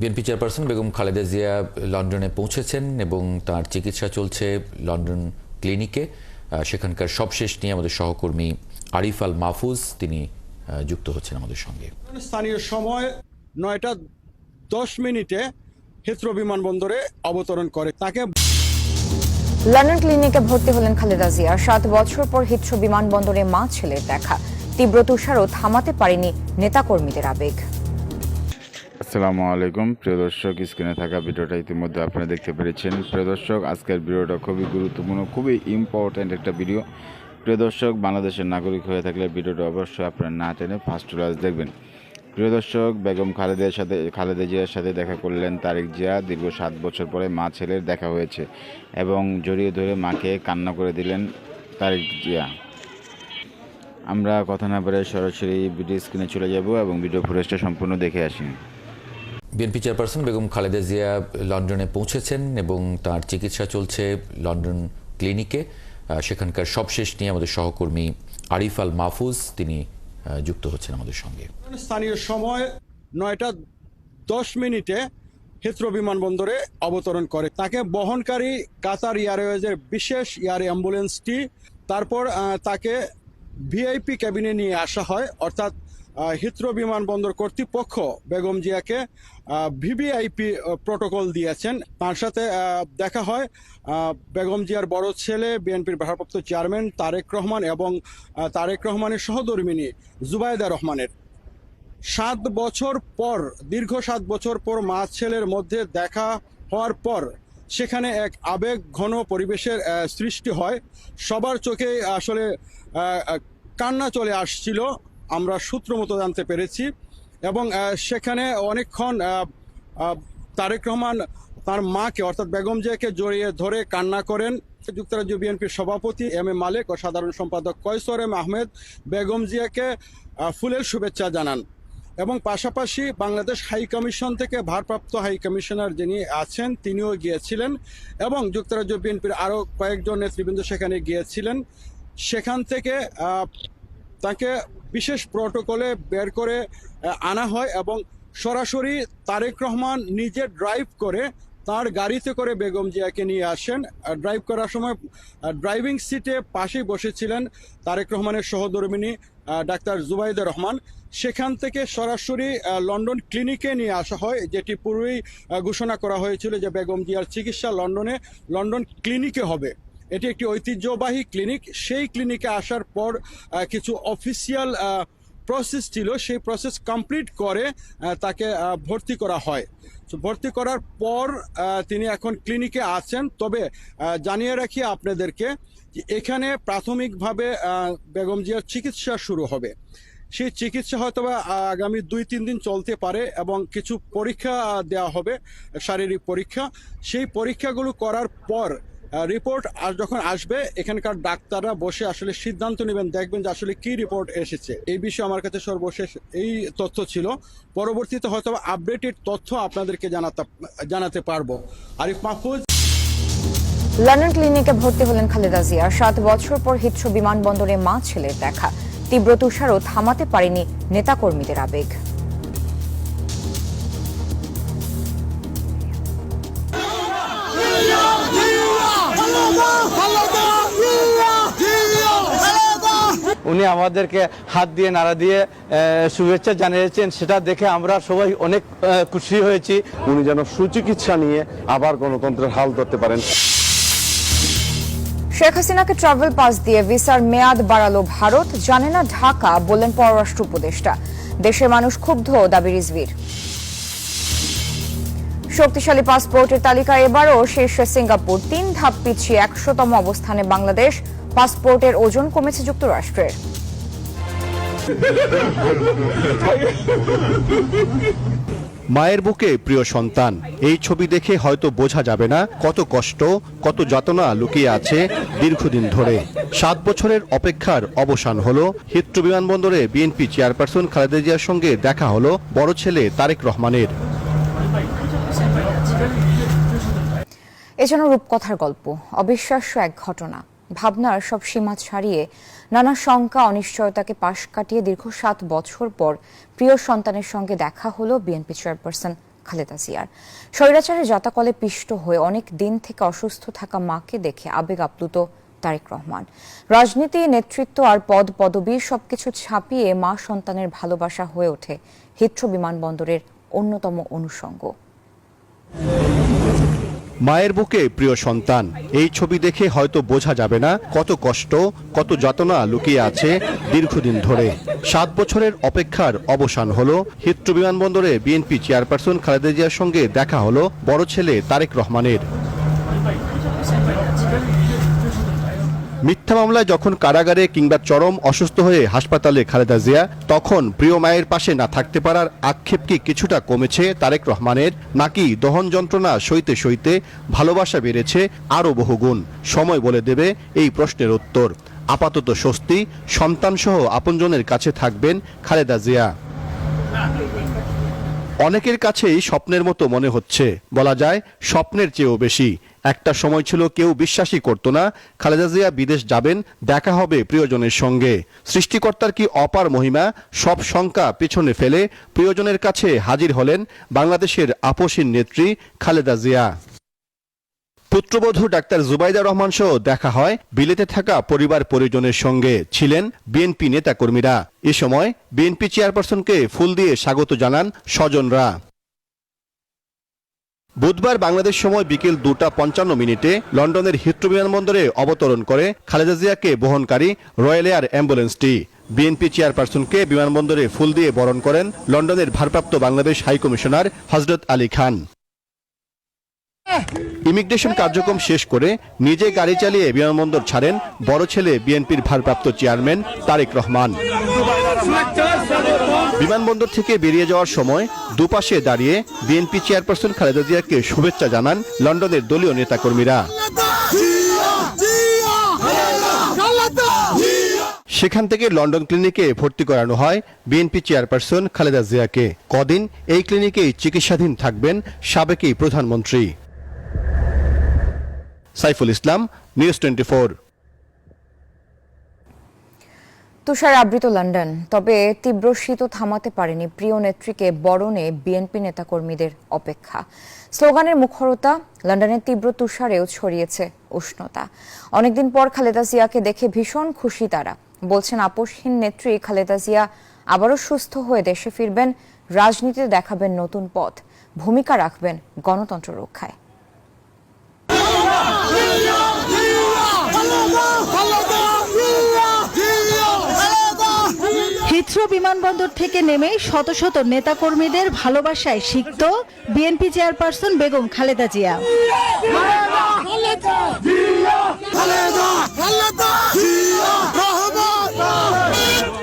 BNP chairperson Begum Khaleda Zia লন্ডনে পৌঁছেছেন এবং তার চিকিৎসা চলছে লন্ডন ক্লিনিকে। সেখানকার সবশেষ নিয়ে আমাদের সহকর্মী আরিফ আল মাহফুজ তিনি যুক্ত হচ্ছেন আমাদের সঙ্গে। স্থানীয় সময় নয়টা দশ মিনিটে হিথ্রো বিমানবন্দরে অবতরণ করে। তাকে লন্ডন ক্লিনিকে ভর্তি হলেন খালেদা জিয়া। সাত বছর পর হিথ্রো বিমানবন্দরে মা ছেলের দেখা। তীব্র তুষারও থামাতে পারেনি নেতাকর্মীদের আবেগ। আসসালামু আলাইকুম। প্রিয় দর্শক, স্ক্রিনে থাকা ভিডিওটা ইতিমধ্যে আপনারা দেখতে পেরেছেন। প্রিয় দর্শক, আজকের ভিডিওটা খুবই গুরুত্বপূর্ণ, খুবই ইম্পর্ট্যান্ট একটা ভিডিও। প্রিয় দর্শক, বাংলাদেশের নাগরিক হয়ে থাকলে ভিডিওটা অবশ্যই আপনারা না টেনে ফার্স্ট ক্লাস দেখবেন। প্রিয় দর্শক, বেগম খালেদের সাথে, খালেদা জিয়ার সাথে দেখা করলেন তারেক জিয়া। দীর্ঘ সাত বছর পরে মা ছেলের দেখা হয়েছে এবং জড়িয়ে ধরে মাকে কান্না করে দিলেন তারেক জিয়া। আমরা কথা না বলে সরাসরি ভিডিও স্ক্রিনে চলে যাব এবং ভিডিও ফুটেজটা সম্পূর্ণ দেখে আসি। বিএনপি চেয়ারপারসন বেগম খালেদা জিয়া লন্ডনে পৌঁছেছেন এবং তার চিকিৎসা চলছে লন্ডন ক্লিনিকে। সেখানকার সবশেষ নিয়ে আমাদের সহকর্মী আরিফ আল মাহফুজ, তিনি যুক্ত হচ্ছেন আমাদের সঙ্গে। স্থানীয় সময় নয়টা দশ মিনিটে হিথ্রো বিমানবন্দরে অবতরণ করে। তাকে বহনকারী কাতার এয়ারওয়েজের বিশেষ এয়ার অ্যাম্বুলেন্সটি, তারপর তাকে ভিআইপি ক্যাবিনে নিয়ে আসা হয়, অর্থাৎ হিথ্রো বিমানবন্দর কর্তৃপক্ষ বেগম জিয়াকে ভিভিআইপি প্রোটোকল দিয়েছেন। তার সাথে দেখা হয় বেগম জিয়ার বড় ছেলে, বিএনপির ভারপ্রাপ্ত চেয়ারম্যান তারেক রহমান এবং তারেক রহমানের সহধর্মিনী জুবায়দা রহমানের। সাত বছর পর, দীর্ঘ সাত বছর পর মা ছেলের মধ্যে দেখা হওয়ার পর সেখানে এক আবেগ ঘন পরিবেশের সৃষ্টি হয়। সবার চোখে আসলে কান্না চলে আসছিল। আমরা সূত্র মতো জানতে পেরেছি। এবং সেখানে অনেকক্ষণ তারেক রহমান তার মাকে, অর্থাৎ বেগম জিয়াকে জড়িয়ে ধরে কান্না করেন। যুক্তরাজ্য বিএনপির সভাপতি এম এ মালেক ও সাধারণ সম্পাদক কয়সর এম আহমেদ বেগম জিয়াকে ফুলের শুভেচ্ছা জানান। এবং পাশাপাশি বাংলাদেশ হাই কমিশন থেকে ভারপ্রাপ্ত হাই কমিশনার যিনি আছেন, তিনিও গিয়েছিলেন। এবং যুক্তরাজ্য বিএনপির আরও কয়েকজন নেতৃবৃন্দ সেখানে গিয়েছিলেন। সেখান থেকে তাকে বিশেষ প্রটোকলে বের করে আনা হয় এবং সরাসরি তারেক রহমান নিজে ড্রাইভ করে তার গাড়িতে করে বেগম জিয়াকে নিয়ে আসেন। ড্রাইভ করার সময় ড্রাইভিং সিটে পাশেই বসেছিলেন তারেক রহমানের সহধর্মিনী ডাক্তার জুবাইদা রহমান। সেখান থেকে সরাসরি লন্ডন ক্লিনিকে নিয়ে আসা হয়, যেটি পূর্বেই ঘোষণা করা হয়েছিল যে বেগম জিয়ার চিকিৎসা লন্ডনে, লন্ডন ক্লিনিকে হবে। এটি একটি ঐতিহ্যবাহী ক্লিনিক। সেই ক্লিনিকে আসার পর কিছু অফিসিয়াল প্রসেস ছিল। সেই প্রসেস কমপ্লিট করে তাকে ভর্তি করা হয়। তো ভর্তি করার পর তিনি এখন ক্লিনিকে আছেন। তবে জানিয়ে রাখি আপনাদেরকে এখানে প্রাথমিকভাবে বেগম জিয়ার চিকিৎসা শুরু হবে। সেই চিকিৎসা হয়তো বা আগামী দুই, তিন দিন চলতে পারে এবং কিছু পরীক্ষা দেওয়া হবে, শারীরিক পরীক্ষা। সেই পরীক্ষাগুলো করার পর রিপোর্ট আর যখন আসবে, এখানকার ডাক্তাররা বসে আসলে সিদ্ধান্ত নেবেন, দেখবেন যে আসলে কি রিপোর্ট এসেছে। এই বিষয়ে আমার কাছে সর্বশেষ এই তথ্য ছিল। পরবর্তীতে হয়তো আপডেটেড তথ্য আপনাদেরকে জানাতে জানাতে পারব। আরিফ মাহফুজ। লন্ডন ক্লিনিকে ভর্তি হলেন খালেদা জিয়া। সাত বছর পর হিথ্রো বিমানবন্দরে মা ছেলের দেখা। তীব্র তুষারও থামাতে পারেনি নেতাকর্মীদের আবেগ। উনি আমাদেরকে হাত দিয়ে নাড়া দিয়ে শুভেচ্ছা জানিয়েছেন। সেটা দেখে আমরা সবাই অনেক খুশি হয়েছি। উনি যেন সুচিকিৎসা নিয়ে আবার গণতন্ত্রের হাল ধরতে পারেন। শেখ হাসিনাকে ট্রাভেল পাস দিয়ে ভিসার মেয়াদ বাড়ালো ভারত। জানে না ঢাকা বললেন পররাষ্ট্র উপদেষ্টা। দেশের মানুষ ক্ষুব্ধ দাবি রিজভির। শক্তিশালী পাসপোর্টের তালিকায় এবারও শীর্ষে সিঙ্গাপুর। তিন ধাপ পিছিয়ে একশোতম অবস্থানে বাংলাদেশ। পাসপোর্টের ওজন কমেছে যুক্তরাষ্ট্রের। মায়ের বুকে প্রিয় সন্তান, এই ছবি দেখে হয়তো বোঝা যাবে না কত কষ্ট, কত যাতনা লুকিয়ে আছে দীর্ঘদিন ধরে। সাত বছরের অপেক্ষার অবসান হলো। হিথ্রো বিমানবন্দরে বিএনপি চেয়ারপারসন খালেদা জিয়ার সঙ্গে দেখা হলো বড় ছেলে তারেক রহমানের। এ যেন রূপকথার গল্প, অবিশ্বাস্য এক ঘটনা। ভাবনার সব সীমা ছাড়িয়ে নানা শঙ্কা, অনিশ্চয়তাকে পাশ কাটিয়ে দীর্ঘ সাত বছর পর প্রিয় সন্তানের সঙ্গে দেখা হলো বিএনপি চেয়ারপারসন খালেদা জিয়ার। স্বৈরাচারের জাতাকলে পিষ্ট হয়ে অনেক দিন থেকে অসুস্থ থাকা মাকে দেখে আবেগ আপ্লুত তারেক রহমান। রাজনীতি, নেতৃত্ব আর পদ, পদবি সবকিছু ছাপিয়ে মা সন্তানের ভালোবাসা হয়ে ওঠে হিথ্রো বিমানবন্দরের অন্যতম অনুষঙ্গ। মায়ের বুকে প্রিয় সন্তান, এই ছবি দেখে হয়তো বোঝা যাবে না কত কষ্ট, কত যাতনা লুকিয়ে আছে দীর্ঘদিন ধরে। সাত বছরের অপেক্ষার অবসান হলো। হিত্র বিমানবন্দরে বিএনপি চেয়ারপারসন খালেদা জিয়ার সঙ্গে দেখা হলো বড় ছেলে তারেক রহমানের। মিথ্যা মামলায় যখন কারাগারে কিংবা চরম অসুস্থ হয়ে হাসপাতালে খালেদা জিয়া, তখন প্রিয় মায়ের পাশে না থাকতে পারার আক্ষেপ কি কিছুটা কমেছে তারেক রহমানের? নাকি দহন যন্ত্রণা সইতে সইতে ভালোবাসা বেড়েছে আরও বহুগুণ? সময় বলে দেবে এই প্রশ্নের উত্তর। আপাতত স্বস্তি, সন্তানসহ আপনজনের কাছে থাকবেন খালেদা জিয়া। অনেকের কাছেই স্বপ্নের মতো মনে হচ্ছে। বলা যায়, স্বপ্নের চেয়েও বেশি। একটা সময় ছিল কেউ বিশ্বাসই করতো না। খালেদা জিয়া বিদেশ যাবেন, দেখা হবে প্রিয়জনের সঙ্গে। সৃষ্টিকর্তার কি অপার মহিমা? সব শঙ্কা পেছনে ফেলে প্রিয়জনের কাছে হাজির হলেন বাংলাদেশের আপসীন নেত্রী খালেদা জিয়া। পুত্রবধূ ডাক্তার জুবাইদা রহমান সহ দেখা হয়, বিলেতে থাকা পরিবার পরিজনের সঙ্গে ছিলেন বিএনপি নেতাকর্মীরা। এ সময় বিএনপি চেয়ারপারসনকে ফুল দিয়ে স্বাগত জানান স্বজনরা। বুধবার বাংলাদেশ সময় বিকেল দুটা পঞ্চান্ন মিনিটে লন্ডনের হিথ্রো বিমানবন্দরে অবতরণ করে খালেদা জিয়াকে বহনকারী রয়্যাল এয়ার অ্যাম্বুলেন্সটি। বিএনপি চেয়ারপারসনকে বিমানবন্দরে ফুল দিয়ে বরণ করেন লন্ডনের ভারপ্রাপ্ত বাংলাদেশ হাইকমিশনার হজরত আলী খান। ইমিগ্রেশন কার্যক্রম শেষ করে নিজে গাড়ি চালিয়ে বিমানবন্দর ছাড়েন বড় ছেলে বিএনপির ভারপ্রাপ্ত চেয়ারম্যান তারেক রহমান। বিমানবন্দর থেকে বেরিয়ে যাওয়ার সময় দুপাশে দাঁড়িয়ে বিএনপি চেয়ারপারসন খালেদা জিয়াকে শুভেচ্ছা জানান লন্ডনের দলীয় নেতাকর্মীরা। সেখান থেকে লন্ডন ক্লিনিকে ভর্তি করানো হয় বিএনপি চেয়ারপারসন খালেদা জিয়াকে। কদিন এই ক্লিনিকেই চিকিৎসাধীন থাকবেন সাবেকই প্রধানমন্ত্রী। Saiful Islam, news twenty Tushar Abrit London, তবে তীব্র শীত থামাতে পারেনি প্রিয় নেত্রীকে বরণে বিএনপি নেতাকর্মীদের অপেক্ষা। স্লোগানের মুখরতা, লন্ডনের তীব্র তুষারেও ছড়িয়েছে উষ্ণতা। অনেকদিন পর খালেদা জিয়াকে দেখে ভীষণ খুশি তারা। বলছেন আপোষহীন নেত্রী খালেদা জিয়া আবারও সুস্থ হয়ে দেশে ফিরবেন, রাজনীতিতে দেখাবেন নতুন পথ, ভূমিকা রাখবেন গণতন্ত্র রক্ষায়। বিমানবন্দর থেকে নেমে শত শত নেতাকর্মীদের ভালোবাসায় সিক্ত বিএনপি চেয়ারপারসন বেগম খালেদা জিয়া।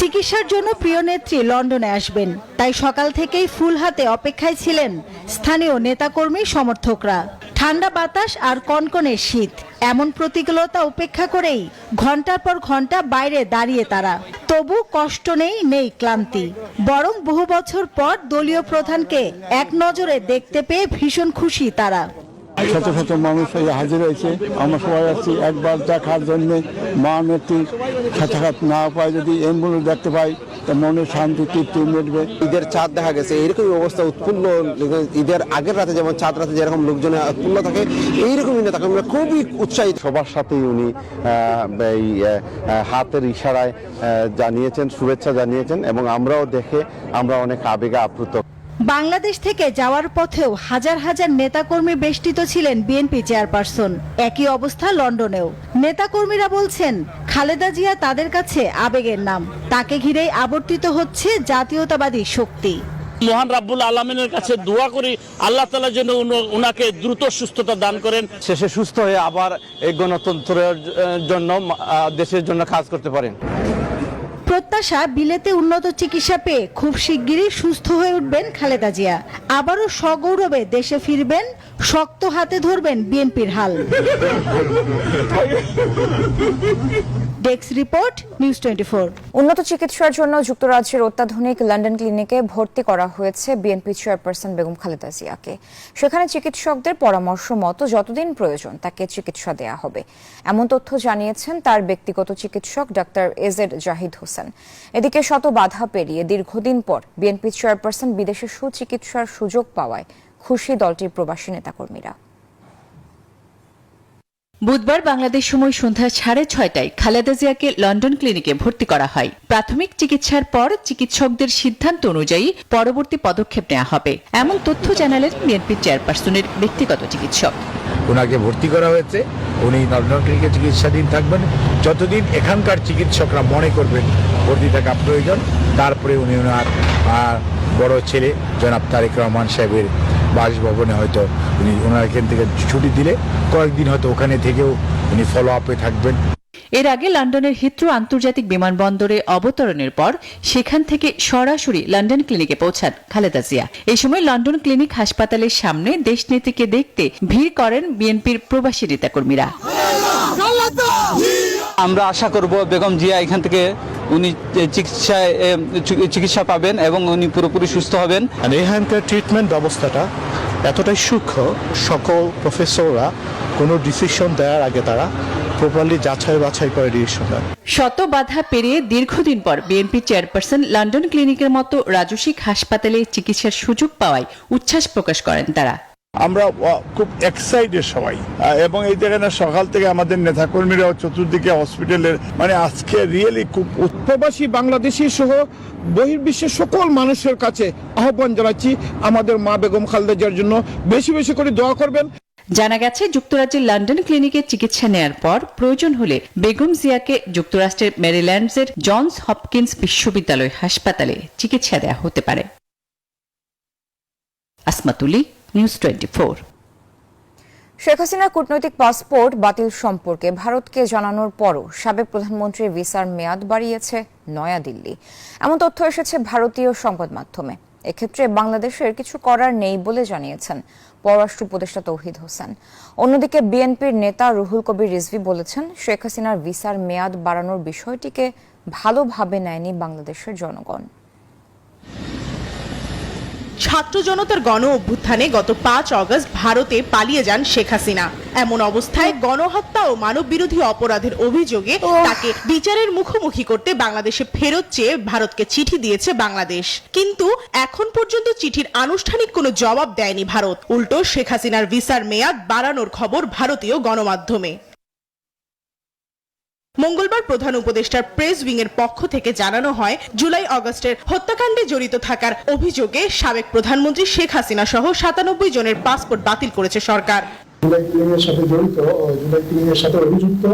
চিকিৎসার জন্য প্রিয় নেত্রী লন্ডনে আসবেন। তাই সকাল থেকেই ফুল হাতে অপেক্ষায় ছিলেন স্থানীয় নেতাকর্মী সমর্থকরা। ঠান্ডা বাতাস আর কনকনে শীত। এমন প্রতিকূলতা উপেক্ষা করেই ঘণ্টার পর ঘণ্টা বাইরে দাঁড়িয়ে তারা। তবু কষ্ট নেই নেই ক্লান্তি। বরং বহু বছর পর দলীয় প্রধানকে এক নজরে দেখতে পেয়ে ভীষণ খুশি তারা। শত শত মানুষ এই হাজির হয়েছে। আমরা সবাই আছি একবার দেখার জন্য মা নেত্রীর সাক্ষাৎ না পাই যদি অ্যাম্বুলেন্স দেখতে পাই তা মনে শান্তি তৃপ্তি মিটবে। ঈদের চাঁদ দেখা গেছে এইরকমই অবস্থা উৎফুল্ল ঈদের আগের রাতে যেমন চাঁদ রাতে যেরকম লোকজন উৎফুল্ল থাকে এইরকমই নেতা কর্মীরা খুবই উৎসাহিত। সবার সাথেই উনি এই হাতের ইশারায় জানিয়েছেন শুভেচ্ছা জানিয়েছেন এবং আমরাও দেখে আমরা অনেক আবেগে আপ্লুত। বাংলাদেশ থেকে যাওয়ার পথেও হাজার হাজার নেতাকর্মী বেষ্টিত ছিলেন বিএনপি চেয়ারপারসন। একই অবস্থা লন্ডনেও। নেতাকর্মীরা বলছেন খালেদা জিয়া তাদের কাছে আবেগের নাম। তাকে ঘিরেই আবর্তিত হচ্ছে জাতীয়তাবাদী শক্তি। মহান রাব্বুল আলমিনের কাছে দোয়া করি আল্লাহ তালা যেন উনাকে দ্রুত সুস্থতা দান করেন। শেষে সুস্থ হয়ে আবার এই গণতন্ত্রের জন্য দেশের জন্য কাজ করতে পারেন। প্রত্যাশা বিলেতে উন্নত চিকিৎসা পেয়ে খুব শিগগিরই সুস্থ হয়ে উঠবেন খালেদা জিয়া। আবারও সগৌরবে দেশে ফিরবেন, শক্ত হাতে ধরবেন বিএনপির হাল। ডেস্ক রিপোর্ট, নিউজ টোয়েন্টি উন্নত চিকিৎসার জন্য যুক্তরাজ্যের অত্যাধুনিক লন্ডন ক্লিনিকে ভর্তি করা হয়েছে বিএনপি চেয়ারপারসন বেগম খালেদা জিয়াকে। সেখানে চিকিৎসকদের পরামর্শ মতো যতদিন প্রয়োজন তাকে চিকিৎসা দেয়া হবে। এমন তথ্য জানিয়েছেন তার ব্যক্তিগত চিকিৎসক ডাক্তার এজেড জাহিদ হোসেন। এদিকে শত বাধা পেরিয়ে দীর্ঘদিন পর বিএনপি চেয়ারপারসন বিদেশে সুচিকিৎসার সুযোগ পাওয়ায় খুশি দলটির প্রবাসী নেতাকর্মীরা। বুধবার বাংলাদেশ সময় সন্ধ্যা সাড়ে ছয়টায় খালেদা জিয়াকে লন্ডন ক্লিনিকে ভর্তি করা হয়। প্রাথমিক চিকিৎসার পর চিকিৎসকদের সিদ্ধান্ত অনুযায়ী পরবর্তী পদক্ষেপ নেওয়া হবে। এমন তথ্য জানালেন বিএনপি চেয়ারপারসনের ব্যক্তিগত চিকিৎসক। ওনাকে ভর্তি করা হয়েছে। উনি লন্ডন ক্লিনিকে চিকিৎসাধীন থাকবেন। যতদিন এখানকার চিকিৎসকরা মনে করবেন ভর্তি থাকা প্রয়োজন, তারপরে উনি ওনার বড় ছেলে জনাব তারেক রহমান সাহেবের বাসভবনে হয়তো উনি ওনার এখান থেকে ছুটি দিলে কয়েকদিন হয়তো ওখানে থেকেও উনি ফলো আপে থাকবেন। এর আগে লন্ডনের হিথ্রো আন্তর্জাতিক বিমানবন্দরে অবতরণের পর সেখান থেকে সরাসরি লন্ডন ক্লিনিকে পৌঁছান খালেদা জিয়া। এই সময় লন্ডন ক্লিনিক হাসপাতালের সামনে দেশনেত্রীকে দেখতে ভিড় করেন বিএনপির প্রবাসী নেতাকর্মীরা। আমরা আশা করব বেগম জিয়া এখান থেকে উনি চিকিৎসায় চিকিৎসা পাবেন এবং উনি পুরোপুরি সুস্থ হবেন। আর এখানকার ট্রিটমেন্ট ব্যবস্থাটা এতটাই সূক্ষ্ম সকল প্রফেসররা কোনো ডিসিশন দেওয়ার আগে তারা প্রপারলি যাচাই বাছাই করে ডিসিশন দেন শত বাধা পেরিয়ে দীর্ঘদিন পর বিএনপি চেয়ারপারসন লন্ডন ক্লিনিকের মতো রাজস্বিক হাসপাতালে চিকিৎসার সুযোগ পাওয়ায় উচ্ছ্বাস প্রকাশ করেন তারা। আমরা খুব এক্সাইটেড সবাই। এবং এই জায়গাটা সকাল থেকে আমাদের নেতাকর্মীরা চতুর্দিকে হসপিটালের মানে আজকে রিয়েলি খুব প্রবাসী বাংলাদেশি সহ বহির্বিশ্বের সকল মানুষের কাছে আহ্বান জানাচ্ছি আমাদের মা বেগম খালেদা জিয়ার জন্য। বেশি বেশি করে দোয়া করবেন। জানা গেছে যুক্তরাজ্যের লন্ডন ক্লিনিকে চিকিৎসা নেয়ার পর প্রয়োজন হলে বেগম জিয়াকে যুক্তরাষ্ট্রের মেরিল্যান্ডসের জনস হপকিন্স বিশ্ববিদ্যালয় হাসপাতালে চিকিৎসা দেওয়া হতে পারে। আসমাতুলি নিউজ টোয়েন্টি ফোর শেখ হাসিনার কূটনৈতিক পাসপোর্ট বাতিল সম্পর্কে ভারতকে জানানোর পরও সাবেক প্রধানমন্ত্রীর ভিসার মেয়াদ বাড়িয়েছে নয়াদিল্লি। এমন তথ্য এসেছে ভারতীয় সংবাদ মাধ্যমে। এক্ষেত্রে বাংলাদেশের কিছু করার নেই বলে জানিয়েছেন পররাষ্ট্র উপদেষ্টা তৌহিদ হোসেন। অন্যদিকে বিএনপির নেতা রুহুল কবির রিজভি বলেছেন, শেখ হাসিনার ভিসার মেয়াদ বাড়ানোর বিষয়টিকে ভালোভাবে নেয়নি বাংলাদেশের জনগণ। ছাত্র জনতার গণ অভ্যুত্থানে গত পাঁচ অগস্ট ভারতে পালিয়ে যান শেখ হাসিনা। এমন অবস্থায় গণহত্যা ও মানব বিরোধী অপরাধের অভিযোগে তাকে বিচারের মুখোমুখি করতে বাংলাদেশে ফেরত চেয়ে ভারতকে চিঠি দিয়েছে বাংলাদেশ। কিন্তু এখন পর্যন্ত চিঠির আনুষ্ঠানিক কোনো জবাব দেয়নি ভারত। উল্টো শেখ হাসিনার ভিসার মেয়াদ বাড়ানোর খবর ভারতীয় গণমাধ্যমে। মঙ্গলবার প্রধান উপদেষ্টার প্রেস উইং এর পক্ষ থেকে জানানো হয় জুলাই অগস্টের হত্যাকাণ্ডে জড়িত থাকার অভিযোগে সাবেক প্রধানমন্ত্রী শেখ হাসিনা সহ সাতানব্বই জনের পাসপোর্ট বাতিল করেছে সরকার। জুলাই ক্লিনিকের সাথে জড়িত জুলাই ক্লিনিকের সাথে অভিযুক্ত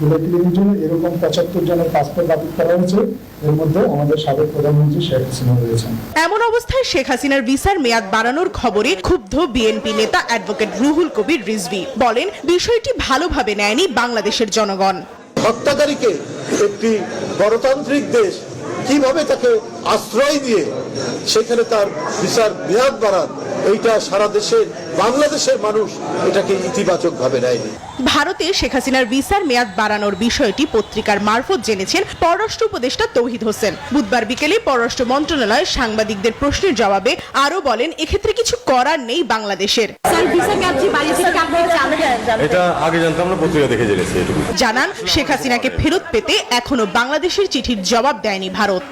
জুলাই জন্য এরকম পঁচাত্তর জনের পাসপোর্ট বাতিল করা হয়েছে। এর মধ্যে আমাদের সাবেক প্রধানমন্ত্রী শেখ হাসিনা রয়েছেন। এমন অবস্থায় শেখ হাসিনার ভিসার মেয়াদ বাড়ানোর খবরে ক্ষুব্ধ বিএনপি নেতা অ্যাডভোকেট রুহুল কবির রিজভি বলেন বিষয়টি ভালোভাবে নেয়নি বাংলাদেশের জনগণ। হত্যাকারীকে একটি গণতান্ত্রিক দেশ কীভাবে তাকে আশ্রয় দিয়ে সেখানে তার বিচার মেয়াদ বাড়ান, এইটা সারা দেশের, বাংলাদেশের মানুষ এটাকে ইতিবাচক ভাবে নেয়নি। ভারতে শেখ হাসিনার ভিসার মেয়াদ বাড়ানোর বিষয়টি পত্রিকার মারফত জেনেছেন পররাষ্ট্র উপদেষ্টা তৌহিদ হোসেন। বুধবার বিকেলে পররাষ্ট্র মন্ত্রণালয় সাংবাদিকদের প্রশ্নের জবাবে আরও বলেন এক্ষেত্রে কিছু করার নেই বাংলাদেশের। এটা আগে জানতাম আমরা পত্রিকা দেখে জেনেছি জানান শেখ হাসিনাকে ফেরত পেতে এখনও বাংলাদেশের চিঠির জবাব দেয়নি ভারত।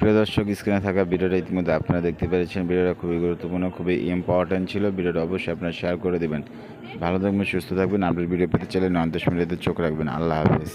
প্রিয় দর্শক স্ক্রিনে থাকা ভিডিওটা ইতিমধ্যে আপনারা দেখতে পেরেছেন। ভিডিওটা খুবই গুরুত্বপূর্ণ খুবই ইম্পর্ট্যান্ট ছিল। ভিডিওটা অবশ্যই আপনারা শেয়ার করে দেবেন। ভালো থাকবেন, সুস্থ থাকবেন। আপডেট ভিডিও পেতে চাইলে নয়ন দশ মিনিটে চোখ রাখবেন। আল্লাহ হাফেজ।